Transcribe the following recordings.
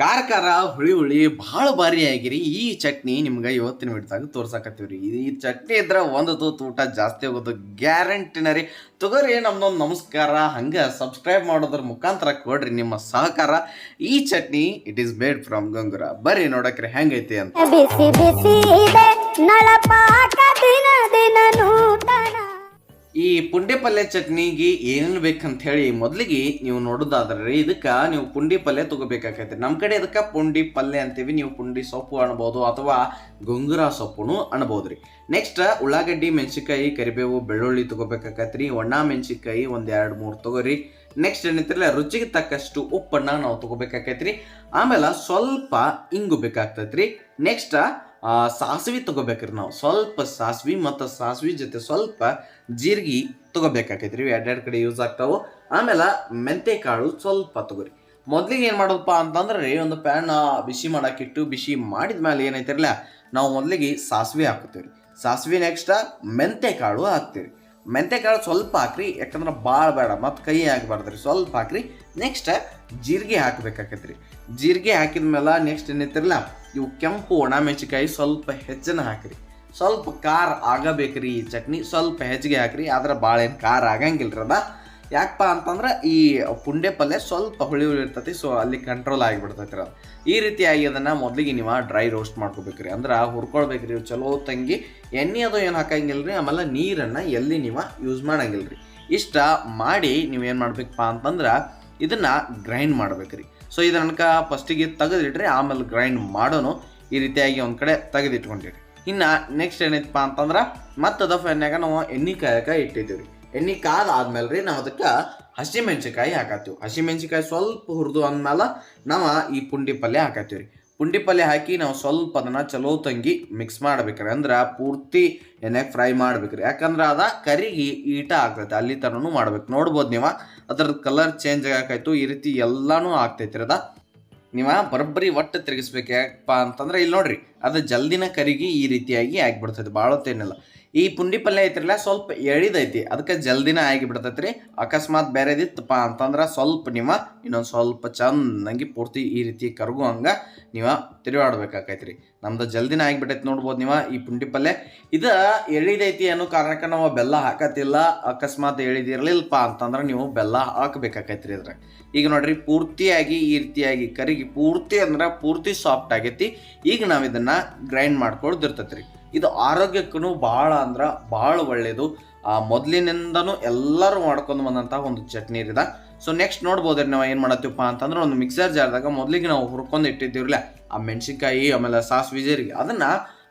ಖಾರ ಹುಳಿ ಹುಳಿ ಭಾಳ ಭಾರಿ ಆಗಿರಿ. ಈ ಚಟ್ನಿ ನಿಮ್ಗೆ ಇವತ್ತಿನ ವಿಡ್ದಾಗ ತೋರ್ಸಾಕತ್ತೀವ್ರಿ. ಈ ಚಟ್ನಿ ಇದ್ರೆ ಒಂದು ತೂತು ಊಟ ಜಾಸ್ತಿ ಹೋಗೋದು ಗ್ಯಾರಂಟಿನ ರೀ ತಗೋರಿ ನಮ್ದೊಂದು ನಮಸ್ಕಾರ. ಹಂಗೆ ಸಬ್ಸ್ಕ್ರೈಬ್ ಮಾಡೋದ್ರ ಮುಖಾಂತರ ಕೊಡ್ರಿ ನಿಮ್ಮ ಸಹಕಾರ. ಈ chutney it is made from gongura. ಬರ್ರಿ ನೋಡಕ್ರಿ ಹೆಂಗೈತಿ ಅಂತ. ಈ ಪುಂಡಿ ಪಲ್ಯ ಚಟ್ನಿಗೆ ಏನೇನು ಬೇಕಂತ ಹೇಳಿ ಮೊದಲಿಗೆ ನೀವು ನೋಡೋದಾದ್ರೆ ಇದಕ್ಕೆ ನೀವು ಪುಂಡಿ ಪಲ್ಯ ತಗೋಬೇಕಾಗೈತೆ. ನಮ್ಮ ಕಡೆ ಇದಕ್ಕೆ ಪುಂಡಿ ಪಲ್ಯ ಅಂತೀವಿ, ನೀವು ಪುಂಡಿ ಸೊಪ್ಪು ಅನ್ಬೋದು ಅಥವಾ ಗೊಂಗುರ ಸೊಪ್ಪುನು ಅನ್ಬೋದು ರೀ ನೆಕ್ಸ್ಟ್ ಉಳ್ಳಾಗಡ್ಡಿ, ಮೆಣಸಿನ್ಕಾಯಿ, ಕರಿಬೇವು, ಬೆಳ್ಳುಳ್ಳಿ ತಗೋಬೇಕಾಗತ್ತೆ ಒಣ ಮೆಣಸಿನ್ಕಾಯಿ ಒಂದು ಎರಡು ಮೂರು ತಗೋರಿ. ನೆಕ್ಸ್ಟ್ ಏನೈತಿರಲ್ಲ, ರುಚಿಗೆ ತಕ್ಕಷ್ಟು ಉಪ್ಪನ್ನ ನಾವು ತಗೋಬೇಕಾಕೈತ್ರಿ ಆಮೇಲೆ ಸ್ವಲ್ಪ ಇಂಗು ಬೇಕಾಗ್ತೈತ್ರಿ. ನೆಕ್ಸ್ಟ್ ಸಾಸಿವೆ ತಗೋಬೇಕ್ರಿ ನಾವು ಸ್ವಲ್ಪ ಸಾಸಿವೆ ಮತ್ತು ಸಾಸಿವೆ ಜೊತೆ ಸ್ವಲ್ಪ ಜೀರಿಗೆ ತಗೋಬೇಕಾಕೈತ್ರಿ. ಇವು ಎರಡೆರಡು ಕಡೆ ಯೂಸ್ ಆಗ್ತಾವೆ. ಆಮೇಲೆ ಮೆಂತೆ ಕಾಳು ಸ್ವಲ್ಪ ತಗೋರಿ. ಮೊದ್ಲಿಗೆ ಏನು ಮಾಡೋದಪ್ಪ ಅಂತಂದ್ರೆ ರೀ, ಒಂದು ಪ್ಯಾನ್ ಬಿಸಿ ಮಾಡೋಕ್ಕಿಟ್ಟು ಬಿಸಿ ಮಾಡಿದ ಮೇಲೆ ಏನೈತಿರಲ್ಲ, ನಾವು ಮೊದಲಿಗೆ ಸಾಸಿವೆ ಹಾಕ್ತೀವಿ ಸಾಸಿವೆ ನೆಕ್ಸ್ಟ್ ಮೆಂತೆ ಕಾಳು ಹಾಕ್ತೀವಿ ಮೆಂತೆ ಕಾಳು ಸ್ವಲ್ಪ ಹಾಕ್ರಿ, ಯಾಕಂದ್ರೆ ಭಾಳ ಬೇಡ, ಮತ್ತು ಕೈ ಹಾಕಬಾರ್ದ್ರಿ ಸ್ವಲ್ಪ ಹಾಕ್ರಿ ನೆಕ್ಸ್ಟ್ ಜೀರಿಗೆ ಹಾಕ್ಬೇಕಾಕೈತ್ರಿ. ಜೀರಿಗೆ ಹಾಕಿದ ಮೇಲೆ ನೆಕ್ಸ್ಟ್ ಏನೈತಿರಲ್ಲ, ಇವು ಕೆಂಪು ಒಣ ಮೆಣಸಿಕಾಯಿ ಸ್ವಲ್ಪ ಹೆಚ್ಚನ ಹಾಕ್ರಿ. ಸ್ವಲ್ಪ ಖಾರ ಆಗಬೇಕ್ರಿ ಈ ಚಟ್ನಿ, ಸ್ವಲ್ಪ ಹೆಚ್ಚಿಗೆ ಹಾಕ್ರಿ, ಆದ್ರೆ ಭಾಳ ಏನು ಖಾರ ಆಗಂಗಿಲ್ಲ ಅದ. ಯಾಕಪ್ಪ ಅಂತಂದ್ರೆ ಈ ಪುಂಡೆ ಪಲ್ಯ ಸ್ವಲ್ಪ ಹುಳಿ ಹುಳಿ ಇರ್ತೈತಿ ಸೊ ಅಲ್ಲಿ ಕಂಟ್ರೋಲ್ ಆಗಿಬಿಡ್ತೈತಿ ಅದು ಈ ರೀತಿಯಾಗಿ ಅದನ್ನು ಮೊದಲಿಗೆ ನೀವು ಡ್ರೈ ರೋಸ್ಟ್ ಮಾಡ್ಕೋಬೇಕ್ರಿ. ಅಂದ್ರೆ ಹುರ್ಕೊಳ್ಬೇಕ್ರಿ ರೀ ಚಲೋ ತಂಗಿ, ಎಣ್ಣೆ ಅದು ಏನು ಹಾಕಂಗಿಲ್ಲ ರೀ ಆಮೇಲೆ ನೀರನ್ನು ಎಲ್ಲಿ ನೀವು ಯೂಸ್ ಮಾಡಂಗಿಲ್ರಿ. ಇಷ್ಟ ಮಾಡಿ ನೀವೇನು ಮಾಡ್ಬೇಕಪ್ಪ ಅಂತಂದ್ರೆ ಇದನ್ನು ಗ್ರೈಂಡ್ ಮಾಡ್ಬೇಕ್ರಿ. ಸೊ ಇದನ್ನಕ ಫಸ್ಟಿಗೆ ತೆಗೆದಿಟ್ರಿ ಆಮೇಲೆ ಗ್ರೈಂಡ್ ಮಾಡೋನು ಈ ರೀತಿಯಾಗಿ ಒಂದು ಕಡೆ ತೆಗೆದಿಟ್ಕೊಂಡಿರಿ. ಇನ್ನು ನೆಕ್ಸ್ಟ್ ಏನೈತಪ್ಪ ಅಂತಂದ್ರೆ ಮತ್ತದ ಫೆನ್ಯಾಗ ನಾವು ಎಣ್ಣೆ ಕಾಯಕ ಇಟ್ಟಿದ್ದೀವಿ ಎಣ್ಣೆ ಕಾದ ಆದ್ಮೇಲೆ ರೀ ನಾವು ಅದಕ್ಕೆ ಹಸಿಮೆಣ್ಸಿಕಾಯಿ ಹಾಕತ್ತೀವಿ. ಹಸಿಮೆಣ್ಸಿಕಾಯಿ ಸ್ವಲ್ಪ ಹುರಿದು ಅಂದ್ಮೇಲೆ ನಾವು ಈ ಪುಂಡಿ ಪಲ್ಯ ಹಾಕತ್ತೀವಿ ರೀ ಪುಂಡಿ ಪಲ್ಯ ಹಾಕಿ ನಾವು ಸ್ವಲ್ಪ ಅದನ್ನು ಚಲೋ ತಂಗಿ ಮಿಕ್ಸ್ ಮಾಡ್ಬೇಕ್ರಿ. ಅಂದ್ರೆ ಪೂರ್ತಿ ಎಣ್ಣೆಗೆ ಫ್ರೈ ಮಾಡ್ಬೇಕ್ರಿ. ಯಾಕಂದ್ರೆ ಅದ ಕರಿಗಿ ಈಟ ಆಗ್ತೈತೆ, ಅಲ್ಲಿ ತನೂ ಮಾಡ್ಬೇಕು. ನೋಡ್ಬೋದು ನೀವು? ಅದ್ರದ್ದು ಕಲರ್ ಚೇಂಜ್ ಆಗಾಕಾಯ್ತು ಈ ರೀತಿ ಎಲ್ಲಾನು ಆಗ್ತೈತಿ ಅದ. ನೀವು ಬರೋಬ್ಬರಿ ಒಟ್ಟು ತಿರುಗಿಸ್ಬೇಕು ಯಾಕಪ್ಪ ಅಂತಂದ್ರೆ ಇಲ್ಲಿ ನೋಡ್ರಿ ಅದು ಜಲ್ದಿನ ಕರಿಗಿ ಈ ರೀತಿಯಾಗಿ ಆಗಿಬಿಡ್ತೈತಿ ಭಾಳ ಹೊತ್ತೇನಿಲ್ಲ ಈ ಪುಂಡಿ ಪಲ್ಯ ಐತ್ರಲ್ಲ, ಸ್ವಲ್ಪ ಎಳಿದೈತಿ, ಅದಕ್ಕೆ ಜಲ್ದಿನ ಆಗಿ ಬಿಡ್ತೈತಿ ರೀ ಅಕಸ್ಮಾತ್ ಬೇರೆದಿತ್ತಪ್ಪ ಅಂತಂದ್ರೆ ಸ್ವಲ್ಪ ನೀವು ಇನ್ನೊಂದು ಸ್ವಲ್ಪ ಚಂದಂಗಿ ಪೂರ್ತಿ ಈ ರೀತಿ ಕರಗು ಹಂಗೆ ನೀವು ತಿರುಗಾಡ್ಬೇಕಾಕೈತಿ ರೀ ನಮ್ದು ಜಲ್ದಿನ ಆಗಿಬಿಟ್ಟೈತಿ ನೋಡ್ಬೋದು ನೀವು ಈ ಪುಂಡಿ ಪಲ್ಯ. ಇದು ಎಳಿದೈತಿ ಅನ್ನೋ ಕಾರಣಕ್ಕೆ ನಾವು ಬೆಲ್ಲ ಹಾಕತ್ತಿಲ್ಲ, ಅಕಸ್ಮಾತ್ ಎಳಿದಿರಲಿಲ್ಲಪ್ಪ ಅಂತಂದ್ರೆ ನೀವು ಬೆಲ್ಲ ಹಾಕ್ಬೇಕಾಕೈತಿ ರೀ ಇದ್ರಾಗ. ಈಗ ನೋಡ್ರಿ, ಪೂರ್ತಿಯಾಗಿ ಈ ರೀತಿಯಾಗಿ ಕರಿಗಿ, ಪೂರ್ತಿ ಅಂದ್ರೆ ಪೂರ್ತಿ ಸಾಫ್ಟ್ ಆಗೈತಿ. ಈಗ ನಾವು ಗ್ರೈಂಡ್ ಮಾಡ್ಕೊಳ್ದಿರ್ತೈತ್ರಿ ರೀ ಇದು ಆರೋಗ್ಯಕ್ಕೂ ಭಾಳ ಅಂದ್ರೆ ಭಾಳ ಒಳ್ಳೆಯದು ಆ, ಮೊದಲಿನಿಂದನೂ ಎಲ್ಲರೂ ಮಾಡ್ಕೊಂಡು ಬಂದಂಥ ಒಂದು ಚಟ್ನಿ ಇರಿದ ಸೊ ನೆಕ್ಸ್ಟ್ ನೋಡ್ಬೋದ್ರಿ ನಾವು ಏನು ಮಾಡತ್ತೀವಪ್ಪ ಅಂತಂದ್ರೆ ಒಂದು ಮಿಕ್ಸರ್ ಜಾರ್ದಾಗ ಮೊದಲಿಗೆ ನಾವು ಹುರ್ಕೊಂಡು ಇಟ್ಟಿದ್ದೀವ್ರಲ್ಲ, ಆ ಮೆಣಸಿನ್ಕಾಯಿ, ಆಮೇಲೆ ಸಾಸಿವೆ ಜೀರಿಗೆ ಅದನ್ನು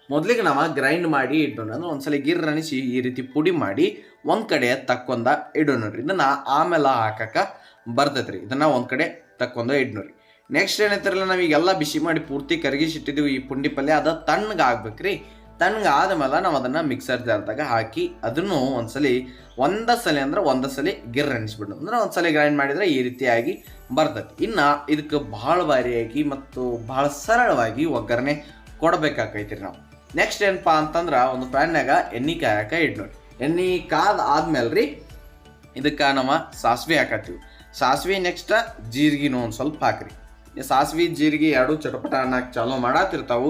ಮೊದಲಿಗೆ ನಾವು ಗ್ರೈಂಡ್ ಮಾಡಿ ಇಡೋಣ. ಅಂದ್ರೆ ಒಂದ್ಸಲ ಗಿರ್ ಅನಿಸಿ ಈ ರೀತಿ ಪುಡಿ ಮಾಡಿ ಒಂದು ಕಡೆ ತಕ್ಕೊಂದ ಇಡೋಣ ರೀ. ಇದನ್ನು ಆಮೇಲೆ ಹಾಕಕ್ಕೆ ಬರ್ತೈತೆ ರೀ ಇದನ್ನು ಒಂದು ಕಡೆ ತಕ್ಕೊಂದ ಇಡ್ನೋರಿ. ನೆಕ್ಸ್ಟ್ ಏನೈತಿರಲ್ಲ ನಾವು ಈಗೆಲ್ಲ ಬಿಸಿ ಮಾಡಿ ಪೂರ್ತಿ ಕರಗಿಸಿಟ್ಟಿದ್ದೀವಿ ಈ ಪುಂಡಿ ಪಲ್ಯ. ಅದು ತಣ್ಣಗೆ ಆಗ್ಬೇಕ್ರಿ ತಣ್ಣಗೆ ಆದಮೇಲೆ ನಾವು ಅದನ್ನು ಮಿಕ್ಸರ್ ಜಾರ್ದಾಗ ಹಾಕಿ ಅದನ್ನು ಒಂದ್ಸಲಿ ಒಂದ ಸಲ ಅಂದ್ರೆ ಒಂದ ಸಲ ಗಿರ್ ಅನಿಸ್ಬಿಡು ಅಂದ್ರೆ ಒಂದ್ಸಲ ಗ್ರೈಂಡ್ ಮಾಡಿದ್ರೆ ಈ ರೀತಿಯಾಗಿ ಬರ್ತೈತಿ ಇನ್ನು ಇದಕ್ಕೆ ಭಾಳ ಬಾರಿಯಾಗಿ ಮತ್ತು ಭಾಳ ಸರಳವಾಗಿ ಒಗ್ಗರಣೆ ಕೊಡಬೇಕಾಕೈತಿ ನಾವು. ನೆಕ್ಸ್ಟ್ ಏನಪ್ಪ ಅಂತಂದ್ರೆ ಒಂದು ಪ್ಯಾನ್ನಾಗ ಎಣ್ಣೆ ಕಾಯಕ ಇಡ್ನೋಡಿ ಎಣ್ಣೆ ಕಾದ ಆದ್ಮೇಲೆ ರೀ ಇದಕ್ಕೆ ನಾವು ಸಾಸಿವೆ ಹಾಕತ್ತೀವಿ. ಸಾಸಿವೆ ನೆಕ್ಸ್ಟ್ ಜೀರಿಗೆನೂ ಒಂದು ಸ್ವಲ್ಪ ಹಾಕ್ರಿ. ಸಾಸಿವೆ, ಜೀರಿಗೆ ಎರಡು ಚಟಪಟ ಅನ್ನಕ್ಕೆ ಚಾಲೂ ಮಾಡತ್ತಿರ್ತಾವು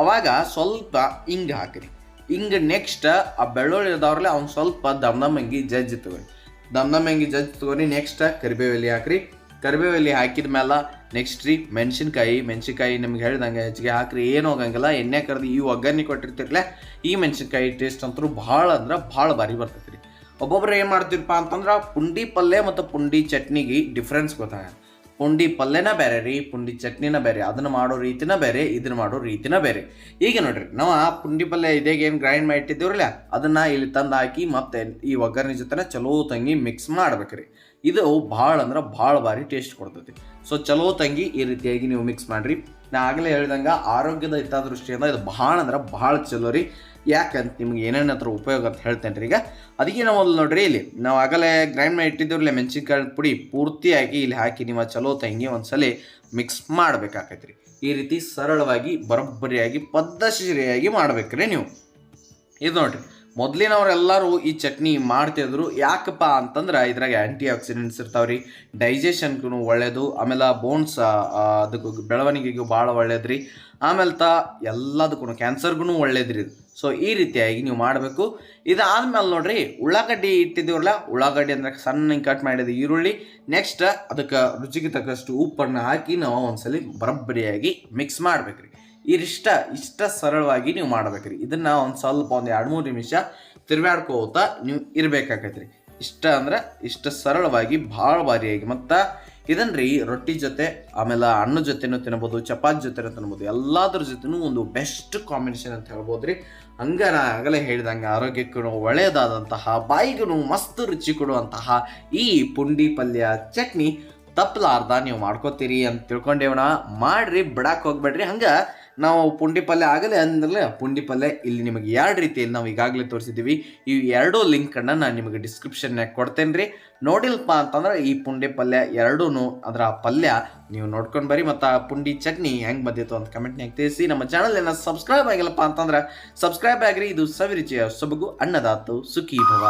ಅವಾಗ ಸ್ವಲ್ಪ ಹಿಂಗ್ ಹಾಕ್ರಿ. ಹಿಂಗೆ ನೆಕ್ಸ್ಟ್ ಆ ಬೆಳ್ಳುಳ್ಳಿ ಇರ್ದವ್ರಲ್ಲ ಅವ್ನು ಸ್ವಲ್ಪ ದಮ್ ದಮ್ಮಂಗಿ ಜಜ್ಜಿ ತಗೋರಿ. ದಮ್ ದಮ್ಮಂಗಿ ಜಜ್ಜಿ ತಗೋರಿ ನೆಕ್ಸ್ಟ್ ಕರಿಬೇವೆಲಿ ಹಾಕ್ರಿ. ಕರಿಬೇವೆಲಿ ಹಾಕಿದ ಮೇಲೆ ನೆಕ್ಸ್ಟ್ ರೀ ಮೆಣಸಿನ್ಕಾಯಿ. ಮೆಣಸಿನ್ಕಾಯಿ ನಿಮ್ಗೆ ಹೇಳ್ದಂಗೆ ಹೆಚ್ಚಿಗೆ ಹಾಕ್ರಿ, ಏನು ಹೋಗಂಗಿಲ್ಲ. ಎಣ್ಣೆ ಕರೆದು ಈ ಒಗ್ಗರಣೆ ಕೊಟ್ಟಿರ್ತಿರ್ಲೆ, ಈ ಮೆಣಸಿನ್ಕಾಯಿ ಟೇಸ್ಟ್ ಅಂತೂ ಭಾಳ ಅಂದ್ರೆ ಭಾಳ ಭಾರಿ ಬರ್ತೈತೆ ರೀ ಒಬ್ಬೊಬ್ರು ಏನು ಮಾಡ್ತೀರಪ್ಪ ಅಂತಂದ್ರೆ ಪುಂಡಿ ಪಲ್ಯ ಮತ್ತು ಪುಂಡಿ ಚಟ್ನಿಗೆ ಡಿಫ್ರೆನ್ಸ್ ಗೊತ್ತಾಗ ಪುಂಡಿ ಪಲ್ಯನ ಬೇರೆ ರೀ, ಪುಂಡಿ ಚಟ್ನಿನ ಬೇರೆ, ಅದನ್ನ ಮಾಡೋ ರೀತಿನ ಬೇರೆ, ಇದನ್ನ ಮಾಡೋ ರೀತಿನ ಬೇರೆ. ಈಗ ನೋಡ್ರಿ, ನಾವು ಆ ಪುಂಡಿ ಪಲ್ಯ ಇದೇಗ ಏನು ಗ್ರೈಂಡ್ ಮಾಡಿ ಇಟ್ಟಿದ್ದೀವ್ರಲ್ಲ ಅದನ್ನ ಇಲ್ಲಿ ತಂದು ಹಾಕಿ ಮತ್ತೆ ಈ ಒಗ್ಗರಣೆ ಜೊತೆನ ಚಲೋ ತಂಗಿ ಮಿಕ್ಸ್ ಮಾಡ್ಬೇಕ್ರಿ. ಇದು ಭಾಳ ಅಂದ್ರೆ ಭಾಳ ಬಾರಿ ಟೇಸ್ಟ್ ಕೊಡ್ತೈತಿ. ಸೊ ಚಲೋ ತಂಗಿ ಈ ರೀತಿಯಾಗಿ ನೀವು ಮಿಕ್ಸ್ ಮಾಡ್ರಿ. ನಾ ಆಗಲೇ ಹೇಳ್ದಂಗೆ ಆರೋಗ್ಯದ ಹಿತದೃಷ್ಟಿಯಿಂದ ಇದು ಭಾಳ ಅಂದ್ರೆ ಭಾಳ ಚಲೋ ರೀ. ಯಾಕಂತ ನಿಮ್ಗೆ ಏನೇನು ಹತ್ರ ಉಪಯೋಗ ಅಂತ ಹೇಳ್ತೇನೆ ರೀ ಈಗ. ಅದಕ್ಕೆ ನಾವು ಅಲ್ಲಿ ನೋಡ್ರಿ ಇಲ್ಲಿ, ನಾವು ಆಗಲೇ ಗ್ರೈಂಡ್ ಮಾಡಿ ಇಟ್ಟಿದ್ದೀವ್ರಲ್ಲ ಮೆಣಸಿನ್ಕಾಯಿ ಪುಡಿ ಪೂರ್ತಿಯಾಗಿ ಇಲ್ಲಿ ಹಾಕಿ ನಿಮ್ಮ ಚಲೋ ತಂಗಿ ಒಂದ್ಸಲಿ ಮಿಕ್ಸ್ ಮಾಡ್ಬೇಕಾಕೈತಿ ರೀ ಈ ರೀತಿ ಸರಳವಾಗಿ, ಬರೋಬ್ಬರಿಯಾಗಿ ಪದ್ಧತಿಯಾಗಿ ಮಾಡ್ಬೇಕ್ರಿ ನೀವು. ಇದು ನೋಡ್ರಿ. ಮೊದಲಿನವರೆಲ್ಲರೂ ಈ ಚಟ್ನಿ ಮಾಡ್ತಿದ್ರು. ಯಾಕಪ್ಪ ಅಂತಂದ್ರೆ ಇದ್ರಾಗ ಆ್ಯಂಟಿ ಆಕ್ಸಿಡೆಂಟ್ಸ್ ಇರ್ತಾವ್ರಿ. ಡೈಜೆಷನ್ಗೂ ಒಳ್ಳೇದು. ಆಮೇಲೆ ಬೋನ್ಸ್ ಅದಕ್ಕೂ ಬೆಳವಣಿಗೆಗೂ ಭಾಳ ರೀ ಆಮೇಲೆ ತ ಎಲ್ಲದಕ್ಕೂ ಕ್ಯಾನ್ಸರ್ಗೂ ಒಳ್ಳೇದು ರೀ ಸೊ ಈ ರೀತಿಯಾಗಿ ನೀವು ಮಾಡಬೇಕು. ಇದಾದ್ಮೇಲೆ ನೋಡ್ರಿ, ಉಳ್ಳಾಗಡ್ಡಿ ಇಟ್ಟಿದ್ದೀವಲ್ಲ ಉಳ್ಳಾಗಡ್ಡಿ ಅಂದ್ರೆ ಸಣ್ಣ ಕಟ್ ಮಾಡಿದ ಈರುಳ್ಳಿ. ನೆಕ್ಸ್ಟ್ ಅದಕ್ಕೆ ರುಚಿಗೆ ತಕ್ಕಷ್ಟು ಉಪ್ಪನ್ನು ಹಾಕಿ ನಾವು ಒಂದ್ಸಲಿ ಬರಬ್ಬರಿಯಾಗಿ ಮಿಕ್ಸ್ ಮಾಡ್ಬೇಕ್ರಿ. ಇಷ್ಟ ಇಷ್ಟ ಸರಳವಾಗಿ ನೀವು ಮಾಡ್ಬೇಕ್ರಿ. ಇದನ್ನ ಒಂದು ಸ್ವಲ್ಪ ಒಂದು ಎರಡು ಮೂರು ನಿಮಿಷ ತಿರ್ಗಾಡ್ಕೋತ ನೀವು ಇರಬೇಕಾಕೈತ್ರಿ. ಇಷ್ಟ ಅಂದ್ರೆ ಇಷ್ಟ ಸರಳವಾಗಿ ಭಾಳ ಭಾರಿಯಾಗಿ ಮತ್ತು ರೀ ರೊಟ್ಟಿ ಜೊತೆ, ಆಮೇಲೆ ಹಣ್ಣು ಜೊತೆನೂ ತಿನ್ಬೋದು, ಚಪಾತಿ ಜೊತೆನೂ ತಿನ್ಬೋದು, ಎಲ್ಲದ್ರ ಜೊತೆನೂ ಒಂದು ಬೆಸ್ಟ್ ಕಾಂಬಿನೇಷನ್ ಅಂತ ಹೇಳ್ಬೋದು ರೀ ಹಂಗೆ ನಾ ಆಗಲೇ ಹೇಳಿದಂಗೆ ಆರೋಗ್ಯಕ್ಕೂ ಒಳ್ಳೆಯದಾದಂತಹ ಬಾಯಿಗೂ ಮಸ್ತ್ ರುಚಿ ಕೊಡುವಂತಹ ಈ ಪುಂಡಿ ಪಲ್ಯ, ಚಟ್ನಿ ತಪ್ಪಲಾರ್ದ ನೀವು ಮಾಡ್ಕೋತೀರಿ ಅಂತ ತಿಳ್ಕೊಂಡೇವಣ ಮಾಡ್ರಿ ಬಿಡಕ್ಕೆ ಹೋಗ್ಬೇಡ್ರಿ. ಹಂಗೆ ನಾವು ಪುಂಡಿ ಪಲ್ಯ ಆಗಲೇ ಅಂದ್ರೆ ಪುಂಡಿ ಪಲ್ಯ ಇಲ್ಲಿ ನಿಮಗೆ ಎರಡು ರೀತಿಯಲ್ಲಿ ನಾವು ಈಗಾಗಲೇ ತೋರಿಸಿದ್ದೀವಿ. ಈ ಎರಡೂ ಲಿಂಕನ್ನು ನಾನು ನಿಮಗೆ ಡಿಸ್ಕ್ರಿಪ್ಷನ್ನಾಗ ಕೊಡ್ತೇನೆ ರೀ ನೋಡಿಲ್ಪ ಅಂತಂದ್ರೆ ಈ ಪುಂಡಿ ಪಲ್ಯ ಎರಡೂ ಅದರ ಪಲ್ಯ ನೀವು ನೋಡ್ಕೊಂಡು ಬರ್ರಿ ಮತ್ತು ಆ ಪುಂಡಿ ಚಟ್ನಿ ಹೆಂಗೆ ಬಂದಿತ್ತು ಅಂತ ಕಮೆಂಟ್ನಾಗ ತಿಳಿಸಿ. ನಮ್ಮ ಚಾನಲ್ ಏನೋ ಸಬ್ಸ್ಕ್ರೈಬ್ ಆಗಿಲ್ಲಪ್ಪ ಅಂತಂದ್ರೆ ಸಬ್ಸ್ಕ್ರೈಬ್ ಆಗ್ರಿ. ಇದು ಸವಿರುಚಿಯ ಸೊಬಗು ಅನ್ನದಾತು ಸುಖಿ ಭವ